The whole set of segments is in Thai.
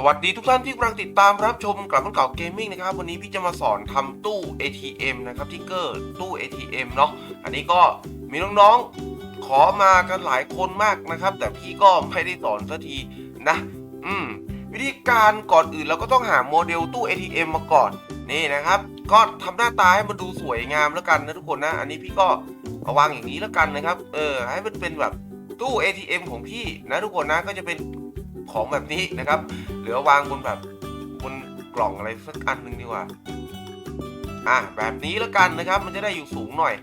สวัสดีทุกท่านที่กำลังติดตามรับชมกลับมาเก่าเกมมิ่งนะครับ วันนี้พี่จะมาสอนทำตู้ ATM นะครับทิกเกอร์ตู้ ATM เนาะอันนี้ก็มีน้องๆขอมากันหลายคนมากนะครับ แต่พี่ก็ไม่ได้สอนสักทีนะ อืมวิธีการก่อนอื่นเราก็ต้องหาโมเดลตู้ ATM มาก่อนนี่นะครับ ก็ทำหน้าตาให้มันดูสวยงามแล้วกันนะทุกคนนะ อันนี้พี่ก็เอาวางอย่างนี้แล้วกันนะครับ เออ ให้มันเป็นแบบตู้ ATM ของพี่นะทุกคนนะก็จะเป็น ของแบบนี้นะครับ หรือวางบนแบบบนกล่องอะไรสักอันหนึ่งดีกว่า อะแบบนี้แล้วกันนะครับ มันจะได้อยู่สูงหน่อย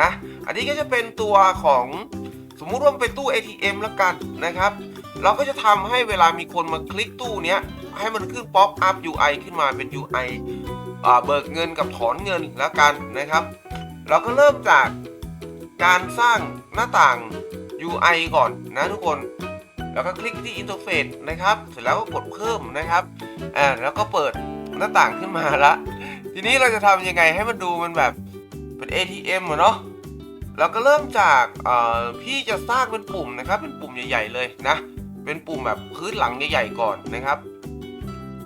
นะ อันนี้ก็จะเป็นตัวของสมมุติว่ามันเป็นตู้ ATM แล้วกันนะครับ เราก็จะทำให้เวลามีคนมาคลิกตู้เนี้ยให้มันขึ้นป๊อปอัพ UI ขึ้นมาเป็น UI อ่าเบิกเงินกับถอนเงินแล้วกันนะครับ เราก็เริ่มจากการสร้างหน้าต่าง UI ก่อนนะทุกคน แล้วก็คลิกที่อินเทอร์เฟซนะครับ เสร็จแล้วก็กดเพิ่มนะครับอ่าแล้วก็เปิดหน้าต่างขึ้นมาละ ทีนี้เราจะทำยังไงให้มันดูมันแบบเป็น ATM อเนาะเราก็เริ่มจากพี่จะสร้างเป็นปุ่มนะครับ เป็นปุ่มใหญ่ ๆ เลยนะ เป็นปุ่มแบบพื้นหลังใหญ่ๆก่อนนะครับ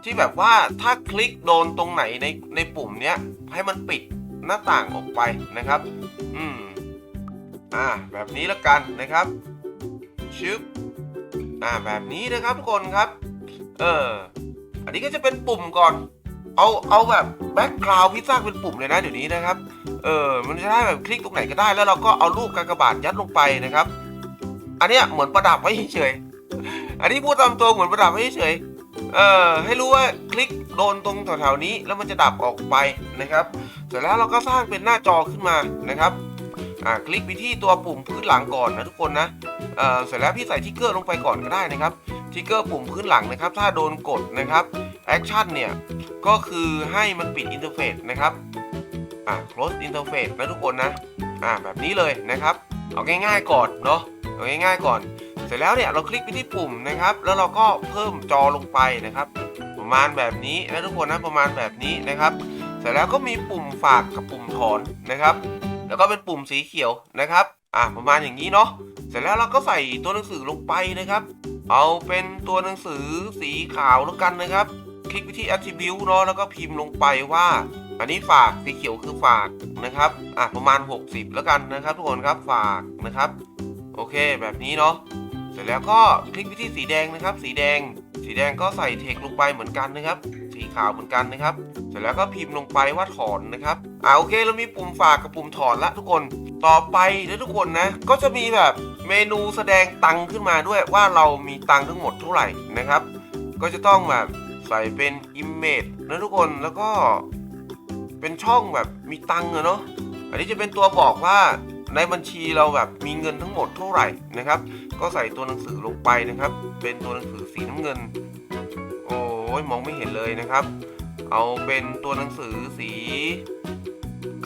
ที่แบบว่าถ้าคลิกโดนตรงไหนในในปุ่มเนี้ยให้มันปิดหน้าต่างออกไปนะครับ อืมอ่าแบบนี้แล้วกันนะครับชึบ อ่าแบบนี้นะครับทุกคนครับ เออ อันนี้ก็จะเป็นปุ่มก่อน เอาเอาแบบแบ็กกราวด์พี่าเป็นปุ่มเลยนะเดี๋ยวนี้นะครับ เออ มันจะได้แบบคลิกตรงไหนก็ได้แล้วเราก็เอารูปกากบาทยัดลงไปนะครับ อันเนี้ยเหมือนประดับไว้เฉยอันนี้พูดตามตัวเหมือนประดับไว้เฉยเออให้รู้ว่าคลิกโดนตรงแถวๆนี้แล้วมันจะดับออกไปนะครับ เสร็จแล้วเราก็สร้างเป็นหน้าจอขึ้นมานะครับ อ่าคลิกไปที่ตัวปุ่มพื้นหลังก่อนนะทุกคนนะเอ่อเสร็จแล้วพี่ใส่ทิกเกอร์ลงไปก่อนก็ได้นะครับทิกเกอร์ปุ่มพื้นหลังนะครับ ถ้าโดนกดนะครับแอคชั่นเนี่ย ก็คือให้มันปิดอินเทอร์เฟซนะครับอ่า close interface นะทุกคนนะอ่าแบบนี้เลยนะครับ เอาง่ายๆก่อนเนาะเอาง่ายๆก่อน เสร็จแล้วเนี่ยเราคลิกไปที่ปุ่มนะครับ แล้วเราก็เพิ่มจอลงไปนะครับ ประมาณแบบนี้นะทุกคนนะประมาณแบบนี้นะครับ เสร็จแล้วก็มีปุ่มฝากกับปุ่มถอนนะครับ แล้วก็เป็นปุ่มสีเขียวนะครับ อ่าประมาณอย่างนี้เนาะ เสร็จแล้วเราก็ใส่ตัวหนังสือลงไปนะครับ เอาเป็นตัวหนังสือสีขาวแล้วกันนะครับ คลิกไปที่ attribute เนาะแล้วก็พิมพ์ลงไปว่า อันนี้ฝากสีเขียวคือฝากนะครับ อะประมาณ 60 แล้วกันนะครับ ทุกคนครับฝากนะครับ โอเคแบบนี้เนาะ เสร็จแล้วก็คลิกไปที่สีแดงนะครับ สีแดง สีแดงก็ใส่เทคลงไปเหมือนกันนะครับ สีขาวเหมือนกันนะครับ เสร็จแล้วก็พิมพ์ลงไปว่าถอนนะครับอ่าโอเคเรามีปุ่มฝากกับปุ่มถอนละทุกคนต่อไปนะทุกคนนะก็จะมีแบบเมนูแสดงตังค์ขึ้นมาด้วยว่าเรามีตังค์ทั้งหมดเท่าไหร่นะครับ ก็จะต้องแบบใส่เป็น image นะทุกคนแล้วก็เป็นช่องแบบมีตังค์อะเนาะอันนี้จะเป็นตัวบอกว่าในบัญชีเราแบบมีเงินทั้งหมดเท่าไหร่นะครับ ก็ใส่ตัวหนังสือลงไปนะครับ เป็นตัวหนังสือสีน้ำเงิน ยมองไม่เห็นเลยนะครับ เอาเป็นตัวหนังสือสี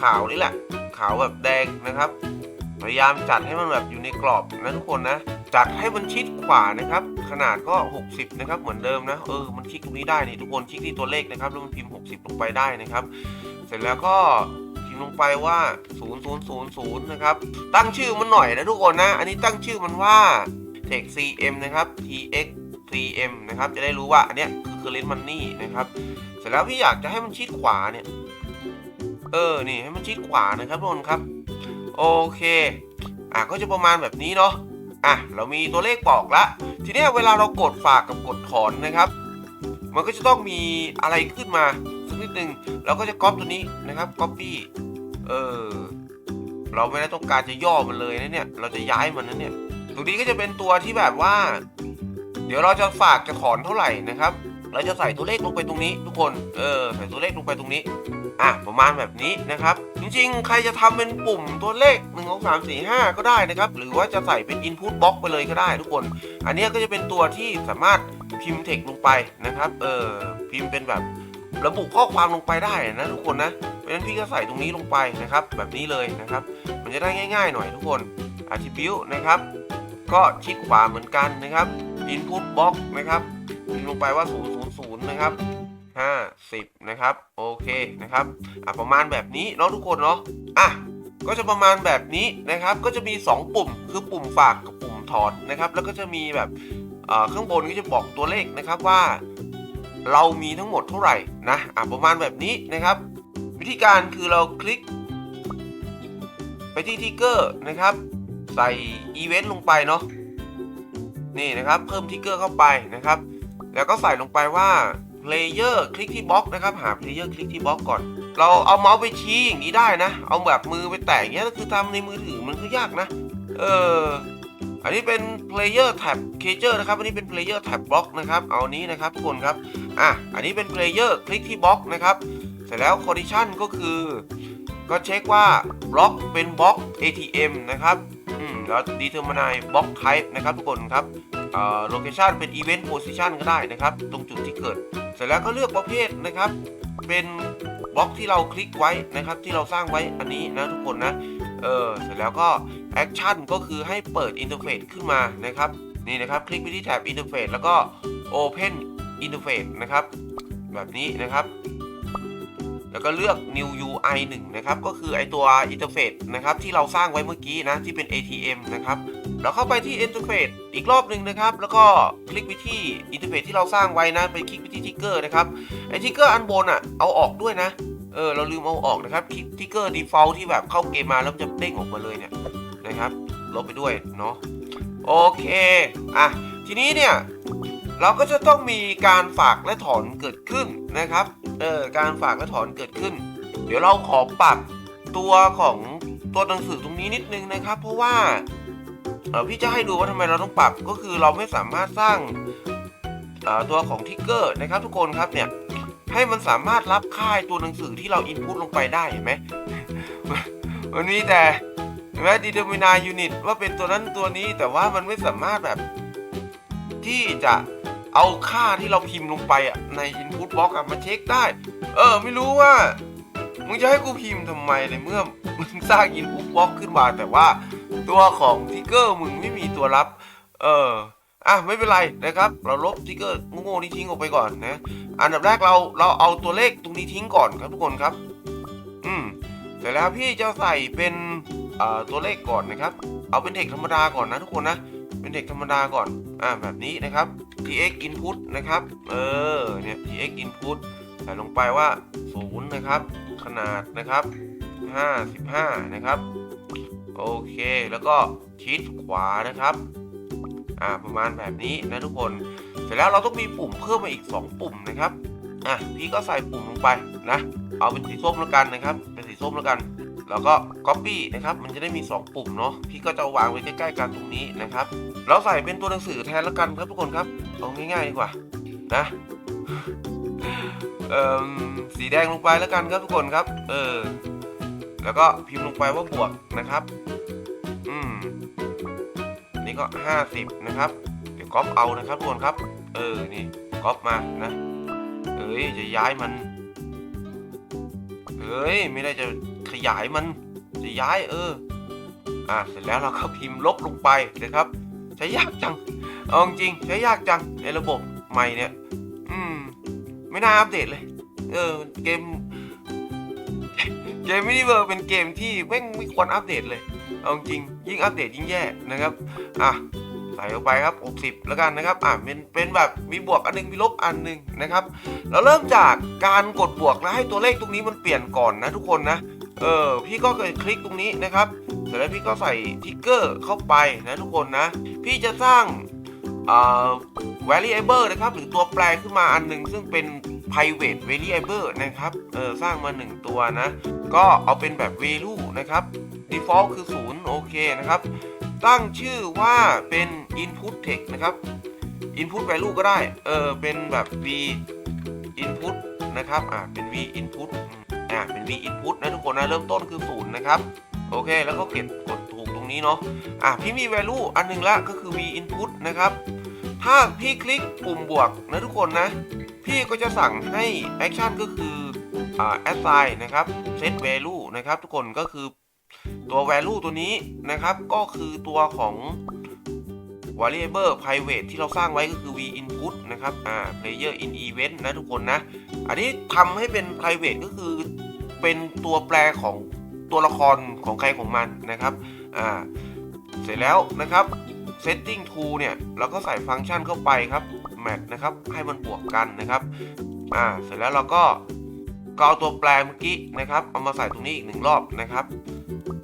ขาวนี่แหละ ขาวแบบแดงนะครับ พยายามจัดให้มันแบบอยู่ในกรอบนะทุกคนนะ จัดให้มันชิดขวานะครับ ขนาดก็ 60 นะครับ เหมือนเดิมนะ เออ มันคลิกตรงนี้ได้นี่ทุกคนคลิกที่ตัวเลขนะครับ แล้วมันพิมพ์ 60 ลงไปได้นะครับ เสร็จแล้วก็พิมพ์ลงไปว่า 0000 นะครับ ตั้งชื่อมันหน่อยนะทุกคนนะ อันนี้ตั้งชื่อมันว่า t e x cm นะครับ tx cm นะครับ จะได้รู้ว่าอันเนี้ย คือ current money นะครับ เสร็จแล้วพี่อยากจะให้มันชิดขวาเนี่ย เออ นี่ให้มันชิดขวานะครับทุกคนครับ โอเค อะก็จะประมาณแบบนี้เนาะ อะ เรามีตัวเลขบอกละ ทีนี้เวลาเรากดฝากกับกดถอนนะครับ มันก็จะต้องมีอะไรขึ้นมาสักนิดนึง เราก็จะก๊อปตัวนี้นะครับ copy เออ เราไม่ได้ต้องการจะย่อมันเลยนะเนี่ย เราจะย้ายมันนะเนี่ย ตรงนี้ก็จะเป็นตัวที่แบบว่า เดี๋ยวเราจะฝากจะถอนเท่าไหร่นะครับ เราจะใส่ตัวเลขลงไปตรงนี้ ทุกคน เออ ใส่ตัวเลขลงไปตรงนี้ อะ ประมาณแบบนี้นะครับ จริงๆ ใครจะทำเป็นปุ่มตัวเลข1 2 3 4 5 ก็ได้นะครับ หรือว่าจะใส่เป็น Input Box ไปเลยก็ได้ทุกคน อันนี้ก็จะเป็นตัวที่สามารถพิมพ์เทคลงไปนะครับ เออ พิมพ์เป็นแบบระบุข้อความลงไปได้นะทุกคนนะ เพราะฉะนั้นพี่ก็ใส่ตรงนี้ลงไปนะครับ แบบนี้เลยนะครับ มันจะได้ง่าย ๆ หน่อยทุกคน Attribute นะครับ ก็ชิดขวาเหมือนกันนะครับ Input Box นะครับพิมพ์ลงไปว่า 000นะครับ50นะครับโอเคนะครับอะประมาณแบบนี้เนาะทุกคนเนาะอะก็จะประมาณแบบนี้นะครับ ก็จะมี 2 ปุ่มคือปุ่มฝากกับปุ่มถอนนะครับ แล้วก็จะมีแบบเอ่องบนก็จะบอกตัวเลขนะครับว่า เรามีทั้งหมดเท่าไหร่นะอะประมาณแบบนี้นะครับ วิธีการคือเราคลิก ไปที่ทิกเกอร์นะครับ ใส่อีเวนต์ลงไปเนาะนี่นะครับ เพิ่มทิกเกอร์เข้าไปนะครับ แล้วก็ใส่ลงไปว่า Player คลิกที่บล็อกนะครับ หา Player คลิกที่บล็อกก่อน เราเอาเมาส์ไปชี้อย่างนี้ได้นะ เอาแบบมือไปแตะอย่างเงี้ยก็คือทำในมือถือมันก็ยากนะ เอออันนี้เป็น Player Tab Cager นะครับ อันนี้เป็น Player Tab Block นะครับ เอานี้นะครับทุกคนครับ อะ อันนี้เป็น Player คลิกที่บล็อกนะครับ เสร็จแล้ว Condition ก็คือ ก็เช็คว่าบล็อกเป็นบล็อก ATM นะครับ อืม แล้ว determine block type นะครับทุกคนครับ เอ่อ location เป็น event position ก็ได้นะครับ ตรงจุดที่เกิด เสร็จแล้วก็เลือกประเภทนะครับ เป็นบล็อกที่เราคลิกไว้นะครับ ที่เราสร้างไว้อันนี้นะทุกคนนะเออเสร็จแล้วก็ action ก็คือให้เปิด interface ขึ้นมานะครับนี่นะครับ คลิกไปที่แท็บ interface แล้วก็ open interface นะครับ แบบนี้นะครับ แล้วก็เลือก new UI 1 นะครับ ก็คือไอตัว interface นะครับที่เราสร้างไว้เมื่อกี้นะ ที่เป็น ATM นะครับ เราเข้าไปที่ interface อีกรอบหนึ่งนะครับ แล้วก็คลิกไปที่ interface ที่เราสร้างไว้นะ ไปคลิกไปที่ทิกเกอร์นะครับ ไอทิกเกอร์อันบนอะ เอาออกด้วยนะ เออ เราลืมเอาออกนะครับคลิกทิกเกอร์ default ที่แบบเข้าเกมมาแล้วจะเด้งออกมาเลยเนี่ยนะครับ ลบไปด้วยเนาะ โอเค อะ ทีนี้เนี่ย เราก็จะต้องมีการฝากและถอนเกิดขึ้นนะครับ เออ การฝากและถอนเกิดขึ้น เดี๋ยวเราขอปรับตัวของตัวหนังสือตรงนี้นิดนึงนะครับ เพราะว่า เออพี่จะให้ดูว่าทำไมเราต้องปรับก็คือเราไม่สามารถสร้างตัวของทิกเกอร์นะครับทุกคนครับเนี่ยให้มันสามารถรับค่ายตัวหนังสือที่เราอินพุตลงไปได้เห็นไหมมันมีแต่เห็นไหม determine unit ว่าเป็นตัวนั้นตัวนี้แต่ว่ามันไม่สามารถแบบ ที่จะเอาค่าที่เราพิมพ์ลงไปอะใน input box อะมาเช็คได้ เออ ไม่รู้ว่ามึงจะให้กูพิมพ์ทำไมในเมื่อมึงสร้าง input box ขึ้นมาแต่ว่า ตัวของทิกเกอร์มึงไม่มีตัวรับ เอออะไม่เป็นไรนะครับ เราลบทิกเกอร์โง่ๆนี้ทิ้งออกไปก่อนนะอันดับแรกเราเราเอาตัวเลขตรงนี้ทิ้งก่อนครับทุกคนครับ อืมเสร็จแล้วพี่จะใส่เป็นตัวเลขก่อนนะครับ เอาเป็นเทคธรรมดาก่อนนะทุกคนนะ เป็นเทคธรรมดาก่อน อ่าแบบนี้นะครับ tx input นะครับ เออ เนี่ย tx input ใส่ลงไปว่า 0 นะครับ ขนาดนะครับ 55 นะครับ โอเค แล้วก็ชิดขวานะครับอ่าประมาณแบบนี้นะทุกคน เสร็จแล้วเราต้องมีปุ่มเพิ่มมาอีก 2 ปุ่มนะครับอะพี่ก็ใส่ปุ่มลงไปนะ เอาเป็นสีส้มแล้วกันนะครับ เป็นสีส้มแล้วกัน แล้วก็ copy นะครับ มันจะได้มี 2 ปุ่มเนาะ พี่ก็จะวางไว้ใกล้ๆกันตรงนี้นะครับ เราใส่เป็นตัวหนังสือแทนแล้วกันครับทุกคนครับ เอาง่ายๆดีกว่านะเอ่อสีแดงลงไปแล้วกันครับทุกคนครับ เออ แล้วก็พิมพ์ลงไปว่าบวกนะครับ อืม นี่ก็ 50 นะครับ เดี๋ยวก๊อปเอานะครับทุกคนครับ เออ นี่ก๊อปมานะ เอ้ยจะย้ายมันเฮ้ย ไม่ได้จะขยายมัน จะย้ายเออ อะเสร็จแล้วเราก็พิมพ์ลบลงไปนะครับ ใช้ยากจัง เอาจริงๆใช้ยากจังในระบบใหม่เนี่ย อืม ไม่น่าอัปเดตเลย เออ เกม เกมมินิเวิร์เป็นเกมที่แม่งไม่ควรอัปเดตเลย เอาจริงยิ่งอัปเดตยิ่งแย่นะครับ อะใส่ลงไปครับ 60 แล้วกันนะครับ อะเป็นเป็นแบบมีบวกอันหนึงมีลบอันหนึงนะครับ เราเริ่มจากการกดบวกแล้วให้ตัวเลขตรงนี้มันเปลี่ยนก่อนนะทุกคนนะ เออ พี่ก็เคยคลิกตรงนี้นะครับ เสร็จแล้วพี่ก็ใส่ทิกเกอร์เข้าไปนะทุกคนนะ พี่จะสร้างเอ่อ variable นะครับ หรือตัวแปรขึ้นมาอันหนึ่งซึ่งเป็น private variable นะครับเออสร้างมา 1 ตัวนะ ก็เอาเป็นแบบ value นะครับ default คือ 0 โอเคนะครับ ตั้งชื่อว่าเป็น input text นะครับ input value ก็ได้ เออเป็นแบบ v input นะครับ อ่า เป็น v input อ่า เป็น v input นะทุกคนนะ เริ่มต้นคือ 0 นะครับ โอเค แล้วก็เก็บกดถูกตรงนี้เนาะ อะพี่มี value อันหนึงละก็คือ v input นะครับ ถ้าพี่คลิกปุ่มบวกนะทุกคนนะ พี่ก็จะสั่งให้ action ก็คืออ่า assign นะครับ set value นะครับ ทุกคนก็คือตัว value ตัวนี้นะครับ ก็คือตัวของ variable private ที่เราสร้างไว้ก็คือ v input นะครับอ่า player in event นะทุกคนนะ อันนี้ทำให้เป็น private ก็คือเป็นตัวแปรของตัวละครของใครของมันนะครับอ่าเสร็จแล้วนะครับ setting to เนี่ยเราก็ใส่ฟังก์ชันเข้าไปครับแมทนะครับให้มันบวกกันนะครับอ่าเสร็จแล้วเราก็ก็เอาตัวแปรเมื่อกี้นะครับเอามาใส่ตรงนี้อีกหนึ่งรอบนะครับ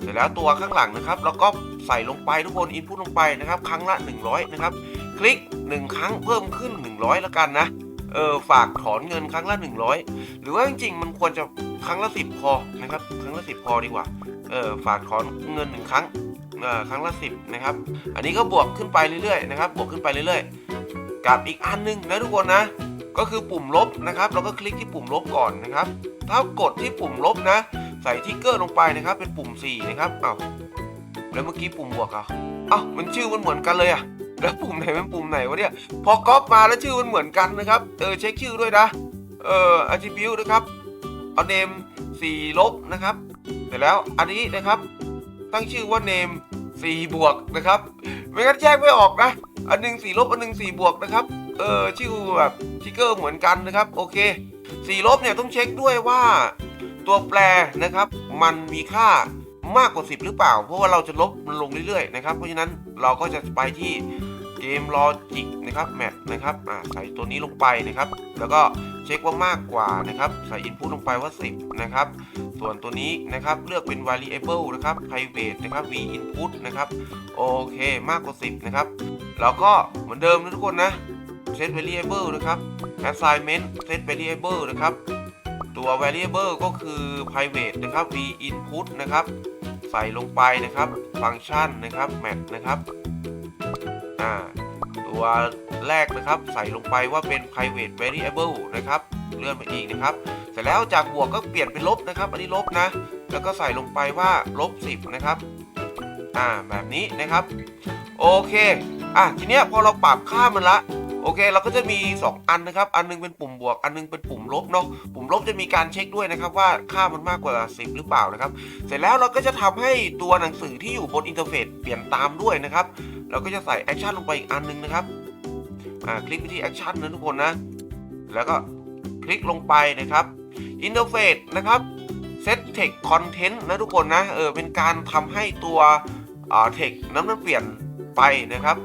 เสร็จแล้วตัวข้างหลังนะครับเราก็ใส่ลงไปทุกคนอินพุตลงไปนะครับ ครั้งละ 100 นะครับ คลิก 1 ครั้งเพิ่มขึ้น 100 แล้วกันนะเออฝากถอนเงินครั้งละ 100 หรือว่าจริงๆ มันควรจะครั้งละ 10 พอนะครับ ครั้งละ 10 พอดีกว่าเออฝากถอนเงิน 1 ครั้ง ครั้งละ 10 นะครับ อันนี้ก็บวกขึ้นไปเรื่อยๆนะครับ บวกขึ้นไปเรื่อยๆ กับอีกอันหนึงนะทุกคนนะ ก็คือปุ่มลบนะครับ เราก็คลิกที่ปุ่มลบก่อนนะครับ ถ้ากดที่ปุ่มลบนะ ใส่ทิกเกอร์ลงไปนะครับ เป็นปุ่ม 4 นะครับอ้าวแล้วเมื่อกี้ปุ่มบวกอะอ้าวมันชื่อมันเหมือนกันเลยอะแล้วปุ่มไหนเป็นปุ่มไหนวะเนี่ย พอก๊อปมาแล้วชื่อมันเหมือนกันนะครับ เออเช็คชื่อด้วยนะ เออ attribute นะครับ เอา name 4ลบนะครับ เสร็จแล้วอันนี้นะครับ ตั้งชื่อว่า name สี่บวกนะครับ ไม่งั้นแยกไม่ออกนะ อันหนึ่งสี่ลบอันหนึ่งสี่บวกนะครับ เออชื่อแบบทิกเกอร์เหมือนกันนะครับ โอเคสี่ลบเนี่ยต้องเช็คด้วยว่า ตัวแปรนะครับ มันมีค่ามากกว่า 10 หรือเปล่า เพราะว่าเราจะลบมันลงเรื่อยๆนะครับ เพราะฉะนั้นเราก็จะไปที่ เกมลอจิกนะครับแมทนะครับอ่าใส่ตัวนี้ลงไปนะครับ แล้วก็เช็คว่ามากกว่านะครับ ใส่ input ลงไปว่า 10 นะครับ ส่วนตัวนี้นะครับเลือกเป็น variable นะครับ private นะครับ v input นะครับโอเค มากกว่า 10 นะครับ แล้วก็เหมือนเดิมนะทุกคนนะ set variable นะครับ assignment set variable นะครับ ตัว variable ก็คือ private นะครับ v input นะครับ ใส่ลงไปนะครับ ฟังก์ชันนะครับ match นะครับ อ่าตัวแรกนะครับใส่ลงไปว่าเป็น private variable นะครับเลื่อนไปอีกนะครับ เสร็จแล้วจากบวกก็เปลี่ยนเป็นลบนะครับ อันนี้ลบนะ แล้วก็ใส่ลงไปว่าลบ10 นะครับอ่าแบบนี้นะครับ โอเคอะทีเนี้ยพอเราปรับค่ามันละ โอเค เราก็จะมี 2 อันนะครับ อันนึงเป็นปุ่มบวก อันนึงเป็นปุ่มลบเนาะ ปุ่มลบจะมีการเช็คด้วยนะครับว่าค่ามันมากกว่า 10 หรือเปล่านะครับ เสร็จแล้วเราก็จะทำให้ตัวหนังสือที่อยู่บนอินเทอร์เฟซเปลี่ยนตามด้วยนะครับ เราก็จะใส่แอคชั่นลงไปอีกอันนึงนะครับ อ่า คลิกไปที่แอคชั่นนะทุกคนนะ แล้วก็คลิกลงไปนะครับ อินเทอร์เฟซนะครับ Set Text Content นะทุกคนนะ เออ เป็นการทำให้ตัวอ่า text นั้นมันเปลี่ยนไปนะครับ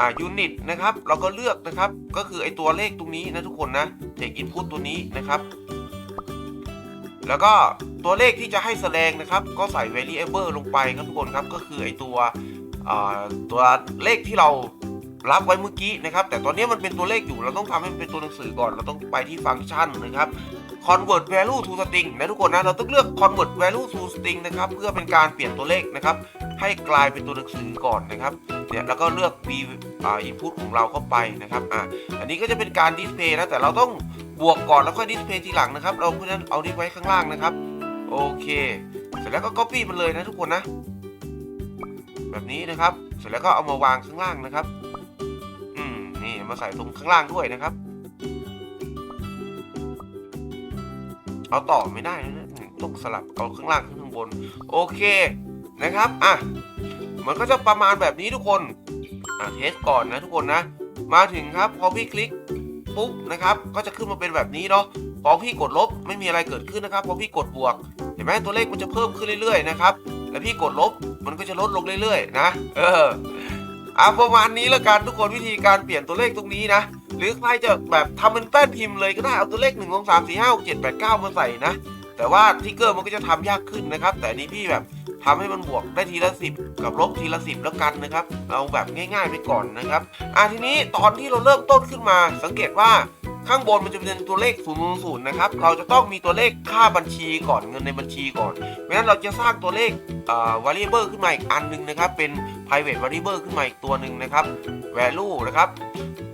อ่า unit นะครับ เราก็เลือกนะครับ ก็คือไอตัวเลขตรงนี้นะทุกคนนะ text input ตัวนี้นะครับ แล้วก็ตัวเลขที่จะให้แสดงนะครับ ก็ใส่ variable ลงไปครับทุกคนครับ ก็คือไอตัวตัวเลขที่เรารับไว้เมื่อกี้นะครับ แต่ตอนนี้มันเป็นตัวเลขอยู่เราต้องทำให้มันเป็นตัวหนังสือก่อน เราต้องไปที่ฟังก์ชันนะครับ convert value to string นะทุกคนนะเราต้องเลือก convert value to string นะครับเพื่อเป็นการเปลี่ยนตัวเลขนะครับให้กลายเป็นตัวหนังสือก่อนนะครับเนี่ยแล้วก็เลือก v อ่า input ของเราเข้าไปนะครับอ่าอันนี้ก็จะเป็นการ display นะแต่เราต้องบวกก่อนแล้วค่อย display ทีหลังนะครับเราเพราะฉะนั้นเอานี้ไว้ข้างล่างนะครับโอเค เสร็จแล้วก็ copy มันเลยนะทุกคนนะ แบบนี้นะครับ เสร็จแล้วก็เอามาวางข้างล่างนะครับ อืมนี่มาใส่ตรงข้างล่างด้วยนะครับ เอาต่อไม่ได้นะต้องสลับเอาข้างล่างขึ้นข้างบน โอเคนะครับอะมันก็จะประมาณแบบนี้ทุกคนอะเทสก่อนนะทุกคนนะ มาถึงครับพอพี่คลิกปุ๊บนะครับ ก็จะขึ้นมาเป็นแบบนี้เนาะพอพี่กดลบไม่มีอะไรเกิดขึ้นนะครับพอพี่กดบวก เห็นไหมตัวเลขมันจะเพิ่มขึ้นเรื่อยๆนะครับแล้วพี่กดลบมันก็จะลดลงเรื่อยๆ นะ เอออะประมาณนี้แล้วกันทุกคนวิธีการเปลี่ยนตัวเลขตรงนี้นะ หรือใครจะแบบทำเป็นแป้นพิมพ์เลยก็ได้เอาตัวเลข1 2 3 4 5 6 7 8 9มาใส่นะ แต่ว่าทิกเกอร์มันก็จะทำยากขึ้นนะครับ แต่นี้พี่แบบทำให้มันบวกได้ทีละ 10 กับลบทีละ 10 แล้วกันนะครับ เอาแบบง่ายๆไปก่อนนะครับอะทีนี้ตอนที่เราเริ่มต้นขึ้นมา สังเกตว่าข้างบนมันจะเป็นตัวเลข0 0 0นะครับ เราจะต้องมีตัวเลขค่าบัญชีก่อนเงินในบัญชีก่อนเพราะนั้นเราจะสร้างตัวเลขเอ่อ variable ขึ้นมาอีกอันหนึงนะครับ เป็น private variable ขึ้นมาอีกตัวหนึ่งนะครับ value นะครับ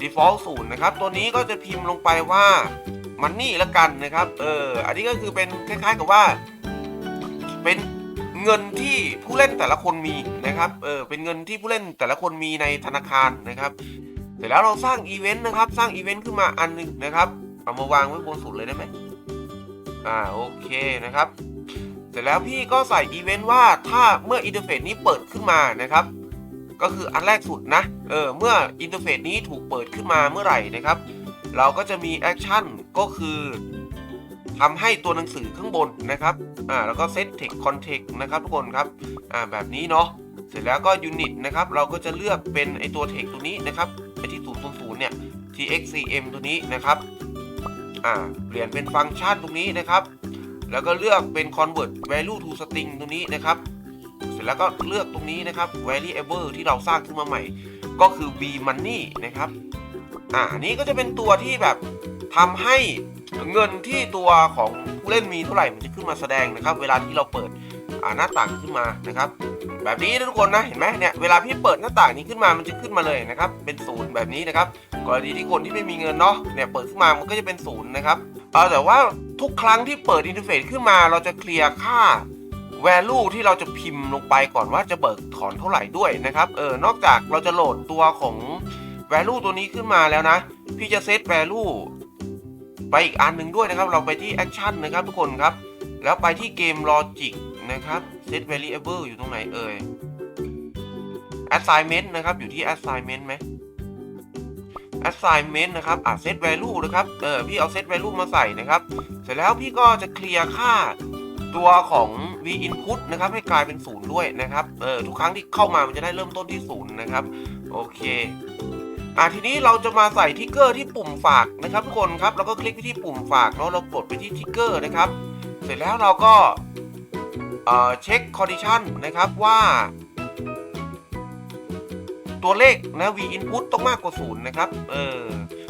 default ศูนย์นะครับ ตัวนี้ก็จะพิมพ์ลงไปว่ามันนี่ละกันนะครับ เออ อันนี้ก็คือเป็นคล้ายๆกับว่า เป็นเงินที่ผู้เล่นแต่ละคนมีนะครับ เออ เป็นเงินที่ผู้เล่นแต่ละคนมีในธนาคารนะครับ เสร็จแล้วเราสร้างอีเวนต์นะครับ สร้างอีเวนต์ขึ้นมาอันหนึงนะครับ เอามาวางไว้บนสุดเลยได้ไหมอ่า โอเคนะครับ เสร็จแล้วพี่ก็ใส่อีเวนต์ว่าถ้าเมื่ออินเทอร์เฟซนี้เปิดขึ้นมานะครับ ก็คืออันแรกสุดนะ เออ เมื่ออินเทอร์เฟซนี้ถูกเปิดขึ้นมาเมื่อไหร่นะครับ เราก็จะมีแอคชั่นก็คือทำให้ตัวหนังสือข้างบนนะครับ อ่า แล้วก็เซต text context นะครับทุกคนครับ อ่า แบบนี้เนาะ เสร็จแล้วก็ unit นะครับ เราก็จะเลือกเป็นไอตัว text ตัวนี้นะครับ ไอที่000เนี่ย txcm ตัวนี้นะครับ อ่า เปลี่ยนเป็นฟังก์ชันตรงนี้นะครับ แล้วก็เลือกเป็น convert value to string ตรงนี้นะครับ แล้วก็เลือกตรงนี้นะครับ variable ที่เราสร้างขึ้นมาใหม่ ก็คือ v money นะครับ อ่านี้ก็จะเป็นตัวที่แบบทำให้เงินที่ตัวของผู้เล่นมีเท่าไหร่มันจะขึ้นมาแสดงนะครับ เวลาที่เราเปิดหน้าต่างขึ้นมานะครับ แบบนี้นะทุกคนนะเห็นไหมเนี่ยเวลาพี่เปิดหน้าต่างนี้ขึ้นมามันจะขึ้นมาเลยนะครับ เป็นศูนย์แบบนี้นะครับกรณีที่คนที่ไม่มีเงินเนาะเนี่ยเปิดขึ้นมามันก็จะเป็นศูนย์นะครับเออแต่ว่าทุกครั้งที่เปิดอินเทอร์เฟซขึ้นมาเราจะเคลียร์ค่า value ที่เราจะพิมพ์ลงไปก่อนว่าจะเบิกถอนเท่าไหร่ด้วยนะครับเออนอกจากเราจะโหลดตัวของ value ตัวนี้ขึ้นมาแล้วนะ พี่จะเซต value ไปอีกอันหนึ่งด้วยนะครับ เราไปที่ action นะครับทุกคนครับ แล้วไปที่เกม logic นะครับ set variable อยู่ตรงไหนเอ่ย assignment นะครับ อยู่ที่ assignment ไหม assignment นะครับอะ set value นะครับ เออ พี่เอา set value มาใส่นะครับ เสร็จแล้วพี่ก็จะเคลียร์ค่า ตัวของ v input นะครับให้กลายเป็นศูนย์ด้วยนะครับเออทุกครั้งที่เข้ามามันจะได้เริ่มต้นที่ศูนย์นะครับโอเคอะทีนี้เราจะมาใส่ทิกเกอร์ที่ปุ่มฝากนะครับทุกคนครับแล้วก็คลิกไปที่ปุ่มฝากเนาะเรากดไปที่ทิกเกอร์นะครับเสร็จแล้วเราก็เอ่อเช็คคอนดิชันนะครับว่าตัวเลขนะ v input ต้องมากกว่าศูนย์นะครับเออ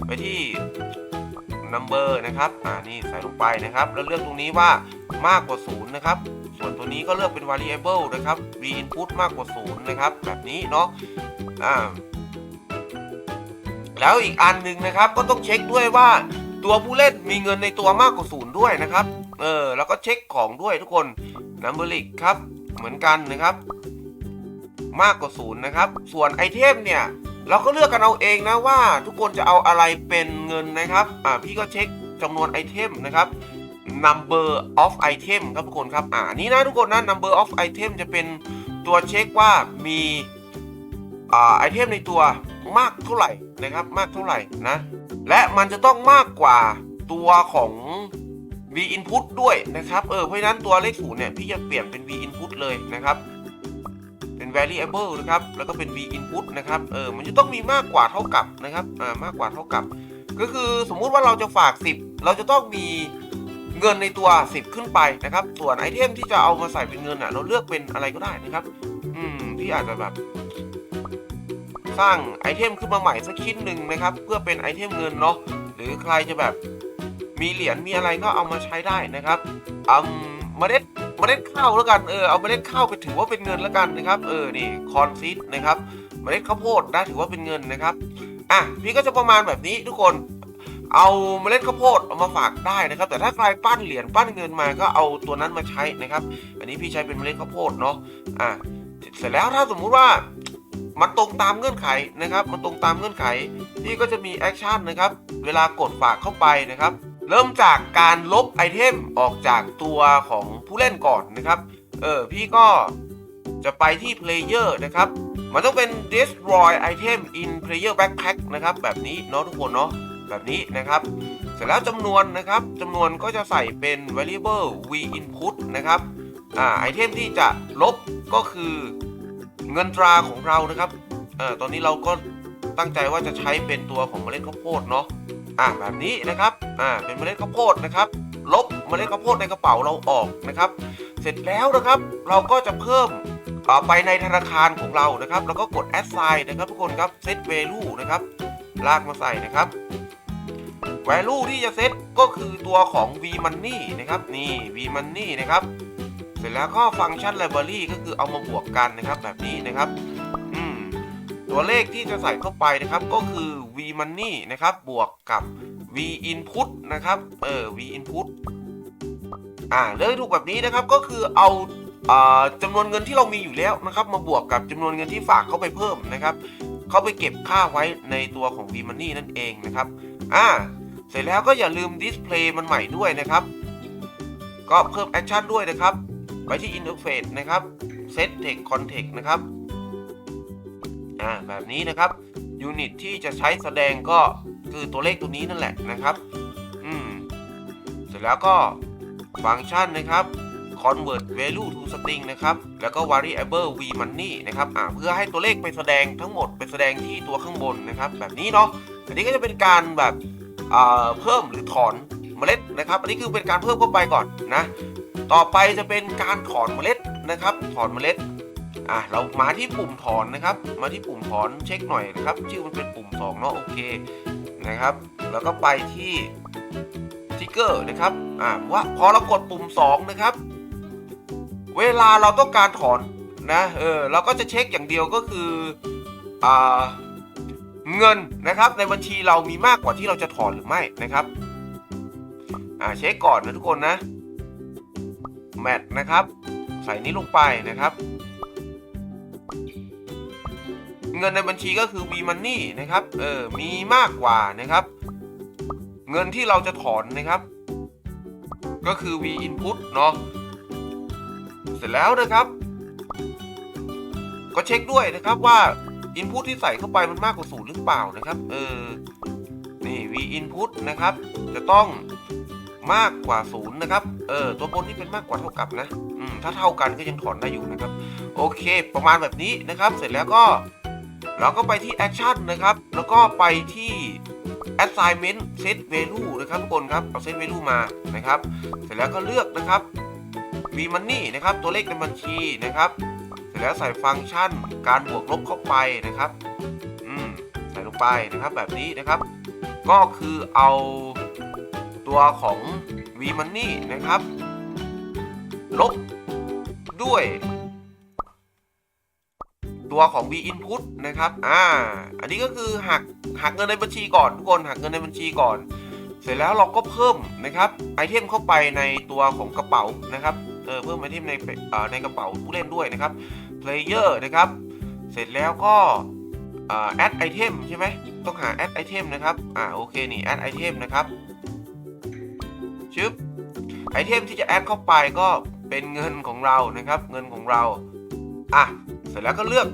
ไปที่ number นะครับอ่านี่ใส่ลงไปนะครับ แล้วเลือกตรงนี้ว่า มากกว่าศูนย์นะครับ ส่วนตัวนี้ก็เลือกเป็น variable นะครับ v input มากกว่าศูนย์นะครับ แบบนี้เนาะอ่าแล้วอีกอันหนึ่งนะครับก็ต้องเช็คด้วยว่าตัวผู้เล่นมีเงินในตัวมากกว่าศูนย์ด้วยนะครับ เออ แล้วก็เช็คของด้วยทุกคน numeric ครับ เหมือนกันนะครับ มากกว่าศูนย์นะครับ ส่วนไอเทมเนี่ย เราก็เลือกกันเอาเองนะว่า ทุกคนจะเอาอะไรเป็นเงินนะครับ อ่าพี่ก็เช็คจำนวนไอเทมนะครับ number of item ครับทุกคนครับอ่านี่นะทุกคนนะ number of item จะเป็นตัวเช็คว่ามีอ่าไอเทมในตัวมากเท่าไหร่นะครับมากเท่าไหร่นะและมันจะต้องมากกว่าตัวของ v input ด้วยนะครับเออเพราะฉะนั้นตัวเลขศูนย์เนี่ยพี่จะเปลี่ยนเป็น v input เลยนะครับเป็น variable นะครับแล้วก็เป็น v input นะครับเออมันจะต้องมีมากกว่าเท่ากับนะครับอ่ามากกว่าเท่ากับ ก็คือสมมุติว่าเราจะฝาก 10 เราจะต้องมี เงินในตัว 10 ขึ้นไปนะครับ ส่วนไอเทมที่จะเอามาใส่เป็นเงินอะเราเลือกเป็นอะไรก็ได้นะครับ อืมพี่อาจจะแบบ สร้างไอเทมขึ้นมาใหม่สักชิ้นหนึ่งนะครับ เพื่อเป็นไอเทมเงินเนาะหรือใครจะแบบมีเหรียญมีอะไรก็เอามาใช้ได้นะครับอืมเมล็ดเมล็ดข้าวแล้วกันเออเอาเมล็ดข้าวไปถือว่าเป็นเงินแล้วกันนะครับ เออนี่คอนซีดนะครับ เมล็ดข้าวโพดนะถือว่าเป็นเงินนะครับอะพี่ก็จะประมาณแบบนี้ทุกคน เอาเมล็ดข้าวโพดเอามาฝากได้นะครับ แต่ถ้าใครปั้นเหรียญปั้นเงินมาก็เอาตัวนั้นมาใช้นะครับ อันนี้พี่ใช้เป็นเมล็ดข้าวโพดเนาะอะเสร็จแล้วถ้าสมมุติว่ามันตรงตามเงื่อนไขนะครับ มันตรงตามเงื่อนไขที่ก็จะมีแอคชั่นนะครับ เวลากดฝากเข้าไปนะครับ เริ่มจากการลบไอเทมออกจากตัวของผู้เล่นก่อนนะครับ เออพี่ก็จะไปที่ player นะครับ มันต้องเป็น destroy item in player backpack นะครับ แบบนี้เนาะทุกคนเนาะ แบบนี้นะครับ เสร็จแล้วจำนวนนะครับจำนวนก็จะใส่เป็น variable v input นะครับอ่าไอเทมที่จะลบก็คือเงินตราของเรานะครับเอ่อตอนนี้เราก็ตั้งใจว่าจะใช้เป็นตัวของเมล็ดข้าวโพดเนาะอ่าแบบนี้นะครับอ่าเป็นเมล็ดข้าวโพดนะครับลบเมล็ดข้าวโพดในกระเป๋าเราออกนะครับ เสร็จแล้วนะครับ เราก็จะเพิ่มอ่าไปในธนาคารของเรานะครับ แล้วก็กด assign นะครับทุกคนครับ set value นะครับ ลากมาใส่นะครับ value ที่จะเซตก็คือตัวของ v money นะครับนี่ v money นะครับเสร็จแล้วก็ฟังก์ชัน library ก็คือเอามาบวกกันนะครับแบบนี้นะครับอืมตัวเลขที่จะใส่เข้าไปนะครับก็คือ v money นะครับบวกกับ v input นะครับเออ v input อ่าเลือกถูกแบบนี้นะครับก็คือเอาอ่าจำนวนเงินที่เรามีอยู่แล้วนะครับ มาบวกกับจำนวนเงินที่ฝากเข้าไปเพิ่มนะครับ เข้าไปเก็บค่าไว้ในตัวของ v money นั่นเองนะครับ อ่า ร็จแล้วก็อย่าลืม display มันใหม่ด้วยนะครับ ก็เพิ่มแอคชั่นด้วยนะครับ ไปที่ interface นะครับ set text context นะครับ อ่าแบบนี้นะครับ unit ที่จะใช้แสดงก็คือตัวเลขตัวนี้นั่นแหละนะครับ อืม เสร็จแล้วก็ฟังก์ชันนะครับ convert value to string นะครับ แล้วก็ variable v money นะครับ อ่า เพื่อให้ตัวเลขไปแสดงทั้งหมดไปแสดงที่ตัวข้างบนนะครับ แบบนี้เนาะ อันนี้ก็จะเป็นการแบบ เพิ่มหรือถอนเมล็ดนะครับ อันนี้คือเป็นการเพิ่มเข้าไปก่อนนะ ต่อไปจะเป็นการถอนเมล็ดนะครับ ถอนเมล็ดอะเรามาที่ปุ่มถอนนะครับ มาที่ปุ่มถอนเช็คหน่อยนะครับ ชื่อมันเป็นปุ่มสองเนาะโอเคนะครับ แล้วก็ไปที่ทิกเกอร์นะครับอ่าว่าพอเรากดปุ่มสองนะครับ เวลาเราต้องการถอนนะเออเราก็จะเช็คอย่างเดียวก็คืออ่า เงินนะครับในบัญชีเรามีมากกว่าที่เราจะถอนหรือไม่นะครับอ่าเช็คก่อนนะทุกคนนะแมทนะครับ ใส่นี้ลงไปนะครับ เงินในบัญชีก็คือ V Money นะครับเออมีมากกว่านะครับ เงินที่เราจะถอนนะครับ ก็คือ V Input เนาะเสร็จแล้วนะครับ ก็เช็คด้วยนะครับว่า Input ที่ใส่เข้าไปมันมากกว่าศูนย์หรือเปล่านะครับเออนี่ V Input นะครับ จะต้องมากกว่าศูนย์นะครับเออตัวบนที่เป็นมากกว่าเท่ากับนะอืมถ้าเท่ากันก็ยังถอนได้อยู่นะครับ โอเค ประมาณแบบนี้นะครับ เสร็จแล้วก็เราก็ไปที่ Action นะครับ แล้วก็ไปที่ Assignment Set Value นะครับทุกคนครับเอา Set Value มานะครับ เสร็จแล้วก็เลือกนะครับ V Money นะครับ ตัวเลขในบัญชีนะครับ ร็จแล้วใส่ฟังก์ชันการบวกลบเข้าไปนะครับ อืมใส่ลงไปนะครับแบบนี้นะครับ ก็คือเอาตัวของ V Money นะครับ ลบด้วย ตัวของ V Input นะครับ อ่า อันนี้ก็คือหักหักเงินในบัญชีก่อนทุกคนหักเงินในบัญชีก่อน เสร็จแล้วเราก็เพิ่มนะครับไอเทมเข้าไปในตัวของกระเป๋านะครับ เออเพิ่มไอเทมในในกระเป๋าผู้เล่นด้วยนะครับ Player นะครับ เสร็จแล้วก็เอ่อ add item ใช่ไหมต้องหา add item นะครับอ่าโอเคนี่ add item นะครับชึบไอเทมที่จะ add เข้าไปก็เป็นเงินของเรานะครับ เงินของเราอะเสร็จแล้วก็เลือก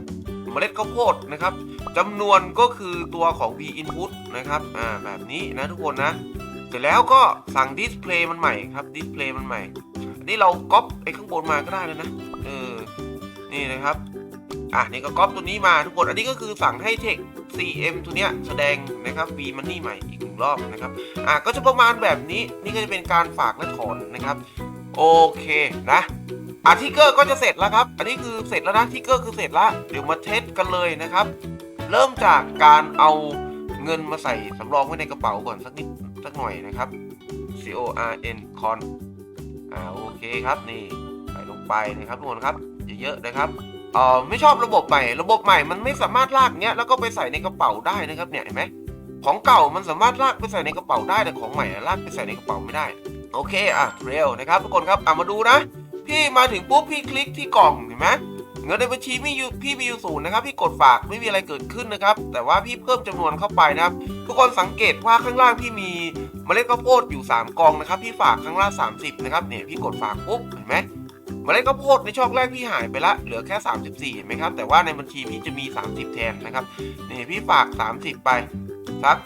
เมล็ดข้าวโพดนะครับจำนวนก็คือตัวของ V input นะครับอ่าแบบนี้นะทุกคนนะ เสร็จแล้วก็สั่ง display มันใหม่ครับ display มันใหม่ อันนี้เราก๊อปไอ้ข้างบนมาก็ได้แล้วนะ เออ นี่นะครับ อะนี่ก็ก๊อปตัวนี้มาทุกคน อันนี้ก็คือสั่งให้ text cm ตัวเนี้ยแสดงนะครับ v money ใหม่อีกหนึ่งรอบนะครับ อะก็จะประมาณแบบนี้ นี่ก็จะเป็นการฝากและถอนนะครับ โอเคนะอะทิกเกอร์ก็จะเสร็จแล้วครับ อันนี้คือเสร็จแล้วนะทิกเกอร์คือเสร็จแล้ว เดี๋ยวมาเทสกันเลยนะครับ เริ่มจากการเอาเงินมาใส่สำรองไว้ในกระเป๋าก่อนสักนิด สักหน่อยนะครับ C O R N con อ่าโอเคครับนี่ใส่ลงไปนะครับทุกคนครับเยอะๆนะครับเอ่อไม่ชอบระบบใหม่ระบบใหม่มันไม่สามารถลากเนี้ยแล้วก็ไปใส่ในกระเป๋าได้นะครับเนี่ยเห็นไหมของเก่ามันสามารถลากไปใส่ในกระเป๋าได้แต่ของใหม่ลากไปใส่ในกระเป๋าไม่ได้ โอเคอะเร็วนะครับทุกคนครับอะมาดูนะ พี่มาถึงปุ๊บพี่คลิกที่กล่องเห็นไหม เงินในบัญชีไม่อยู่พี่มีอยู่ศูนย์นะครับพี่กดฝากไม่มีอะไรเกิดขึ้นนะครับ แต่ว่าพี่เพิ่มจำนวนเข้าไปนะครับ ทุกคนสังเกตว่าข้างล่างพี่มีเมล็ดข้าวโพดอยู่ 3 กองนะครับพี่ฝากข้างล่าง 30 นะครับเนี่ยพี่กดฝากปุ๊บเห็นไหมเมล็ดข้าวโพดในช่องแรกพี่หายไปละเหลือแค่ 34เห็นไหมครับ แต่ว่าในบัญชีพี่จะมี 30 แทนนะครับเนี่ยพี่ฝาก 30 ไปสัก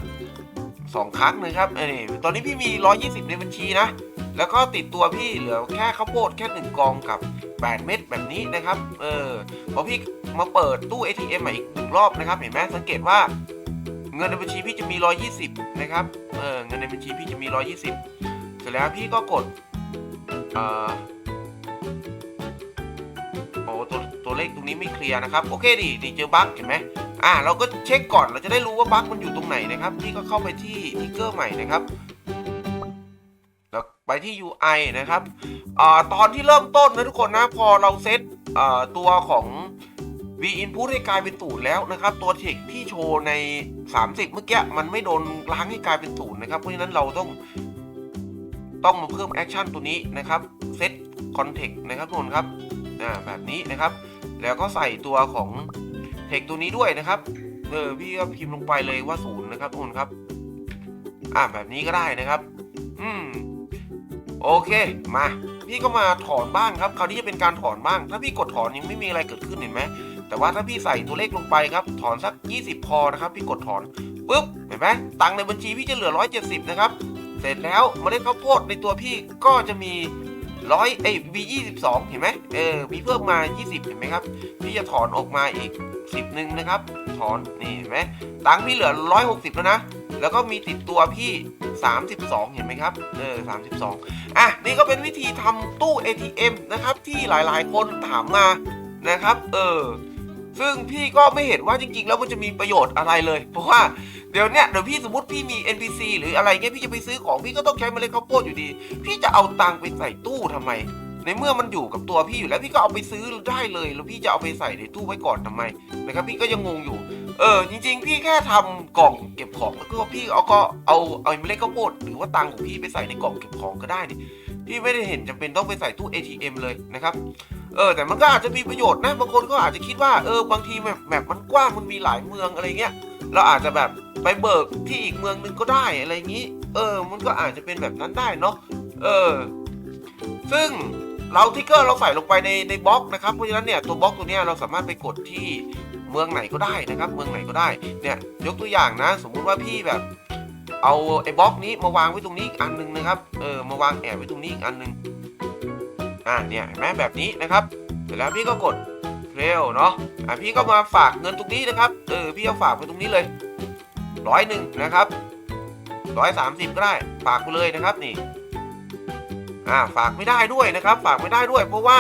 สองครั้งนะครับเออนี่ตอนนี้พี่มี 120 ในบัญชีนะ แล้วก็ติดตัวพี่เหลือแค่ข้าวโพดแค่หนึ่งกองกับ 8 เม็ดแบบนี้นะครับ เออพอพี่มาเปิดตู้ ATM มาอีกหนึ่งรอบนะครับ เห็นไหมสังเกตว่าเงินในบัญชีพี่จะมี 120 นะครับ เออ เงินในบัญชีพี่จะมี 120 เสร็จแล้วพี่ก็กดเอ่อโอ้ตัวตัวเลขตรงนี้ไม่เคลียร์นะครับ โอเคดีดีเจอบั๊กเห็นไหมอ่า เราก็เช็คก่อน เราจะได้รู้ว่าบั๊กมันอยู่ตรงไหนนะครับ พี่ก็เข้าไปที่ทิกเกอร์ใหม่นะครับ แล้วไปที่ UI นะครับอตอนที่เริ่มต้นนะทุกคนนะ พอเราเซตตัวของ V input ให้กลายเป็นศูนย์แล้วนะครับ ตัวเทคที่โชว์ใน 30 เมื่อกี้มันไม่โดนล้างให้กลายเป็นศูนย์นะครับ เพราะฉะนั้นเราต้องต้องมาเพิ่มแอคชั่นตัวนี้นะครับ set context นะครับทุกคนครับแบบนี้นะครับ แล้วก็ใส่ตัวของเทคตัวนี้ด้วยนะครับเออพี่ก็พิมพ์ลงไปเลยว่าศูนย์นะครับทุกคนครับ อ่าแบบนี้ก็ได้นะครับ อืม โอเค มา พี่ก็มาถอนบ้างครับ คราวนี้จะเป็นการถอนบ้าง ถ้าพี่กดถอนยังไม่มีอะไรเกิดขึ้นเห็นไหม แต่ว่าถ้าพี่ใส่ตัวเลขลงไปครับ ถอนสัก 20 พอนะครับ พี่กดถอนปุ๊บ เห็นไหม ตังในบัญชีพี่จะเหลือ 170 นะครับ เสร็จแล้วเมล็ดข้าวโพดในตัวพี่ก็จะมีร้อยเอ้ยมี22เห็นไหมเออมีเพิ่มมา 20 เห็นไหมครับ พี่จะถอนออกมาอีก 10หนึ่งนะครับ ถอนนี่เห็นไหมตังพี่เหลือ 160 แล้วนะ แล้วก็มีติดตัวพี่ 32 เห็นไหมครับ เออ 32 อะ นี่ก็เป็นวิธีทำตู้ ATM นะครับ ที่หลายๆ คนถามมานะครับ เออ ซึ่งพี่ก็ไม่เห็นว่าจริง ๆ แล้วมันจะมีประโยชน์อะไรเลย เพราะว่าเดี๋ยวเนี้ยเดี๋ยวพี่สมมติพี่มี NPC หรืออะไรเงี้ยพี่จะไปซื้อของพี่ก็ต้องใช้เมล็ดข้าวโพดอยู่ดี พี่จะเอาตังค์ไปใส่ตู้ทำไม ในเมื่อมันอยู่กับตัวพี่อยู่แล้วพี่ก็เอาไปซื้อได้เลย แล้วพี่จะเอาไปใส่ในตู้ไว้ก่อนทำไมนะครับพี่ก็ยังงงอยู่ เออจริง ๆ พี่แค่ทำกล่องเก็บของแล้วก็พี่เอาก็เอาเอาเมล็ดข้าวโพดหรือว่าตังของพี่ไปใส่ในกล่องเก็บของก็ได้นี่พี่ไม่ได้เห็นจำเป็นต้องไปใส่ตู้ ATM เลยนะครับเออแต่มันก็อาจจะมีประโยชน์นะบางคนก็อาจจะคิดว่าเออบางทีแมปแมปมันกว้างมันมีหลายเมืองอะไรเงี้ยเราอาจจะแบบไปเบิกที่อีกเมืองหนึงก็ได้อะไรอย่างนี้ เออ มันก็อาจจะเป็นแบบนั้นได้เนาะเออ ซึ่งเราทิกเกอร์เราใส่ลงไปในในบล็อกนะครับ เพราะฉะนั้นเนี่ยตัวบล็อกตัวเนี้ยเราสามารถไปกดที่ มืองไหนก็ได้นะครับ เมืองไหนก็ได้เนี่ยยกตัวอย่างนะ สมมุติว่าพี่แบบเอาไอ้บล็อกนี้มาวางไว้ตรงนี้อีกอันหนึงนะครับเออมาวางแอบไว้ตรงนี้อีกอันหนึงอ่าเนี่ยเห็นไหมแบบนี้นะครับ เสร็จแล้วพี่ก็กดเร็วเนาะอะพี่ก็มาฝากเงินตรงนี้นะครับเออพี่เอาฝากไปตรงนี้เลยร้อยหนึ่งนะครับร้อยสามสิบก็ได้ฝากไปเลยนะครับนี่อ่าฝากไม่ได้ด้วยนะครับ ฝากไม่ได้ด้วย เพราะว่า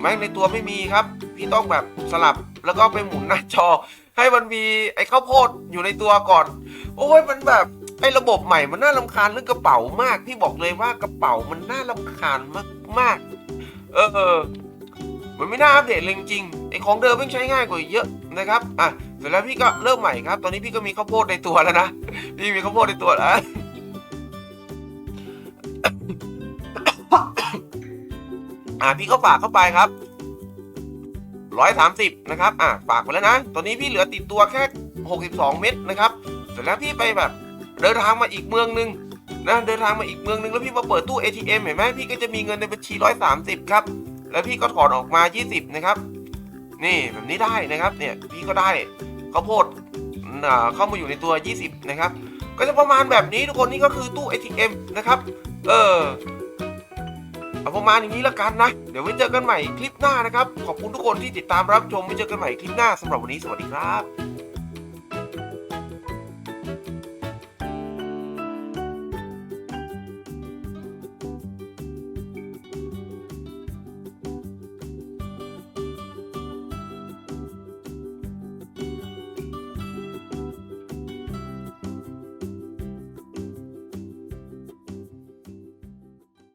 แม่งในตัวไม่มีครับ พี่ต้องแบบสลับแล้วก็ไปหมุนหน้าจอ ให้มันมีไอ้ข้าวโพดอยู่ในตัวก่อน โอ้ยมันแบบไอ้ระบบใหม่มันน่ารำคาญเรื่องกระเป๋ามาก พี่บอกเลยว่ากระเป๋ามันน่ารำคาญมากมากเออเออมันไม่น่าอัปเดตเลยจริงไอ้ของเดิมมันใช้ง่ายกว่าเยอะนะครับอะเสร็จแล้วพี่ก็เริ่มใหม่ครับ ตอนนี้พี่ก็มีข้าวโพดในตัวแล้วนะพี่มีข้าวโพดในตัวแล้วอะพี่ก็ฝากเข้าไปครับ ร้อยสามสิบนะครับ อะฝากไปแล้วนะ ตอนนี้พี่เหลือติดตัวแค่หกสิบสองเม็ดนะครับ เสร็จแล้วพี่ไปแบบเดินทางมาอีกเมืองหนึงนะ เดินทางมาอีกเมืองหนึงแล้วพี่มาเปิดตู้ ATM เห็นไหมพี่ก็จะมีเงินในบัญชีร้อยสามสิบครับ แล้วพี่ก็ถอนออกมา 20 นะครับ นี่แบบนี้ได้นะครับ เนี่ยพี่ก็ได้ข้าวโพดอ่าเข้ามาอยู่ในตัว 20 นะครับ ก็จะประมาณแบบนี้ทุกคนนี่ก็คือตู้ ATM นะครับ เออ เอาประมาณอย่างนี้ละกันนะ เดี๋ยวไว้เจอกันใหม่คลิปหน้านะครับ ขอบคุณทุกคนที่ติดตามรับชมไว้เจอกันใหม่คลิปหน้าสำหรับวันนี้สวัสดีครับ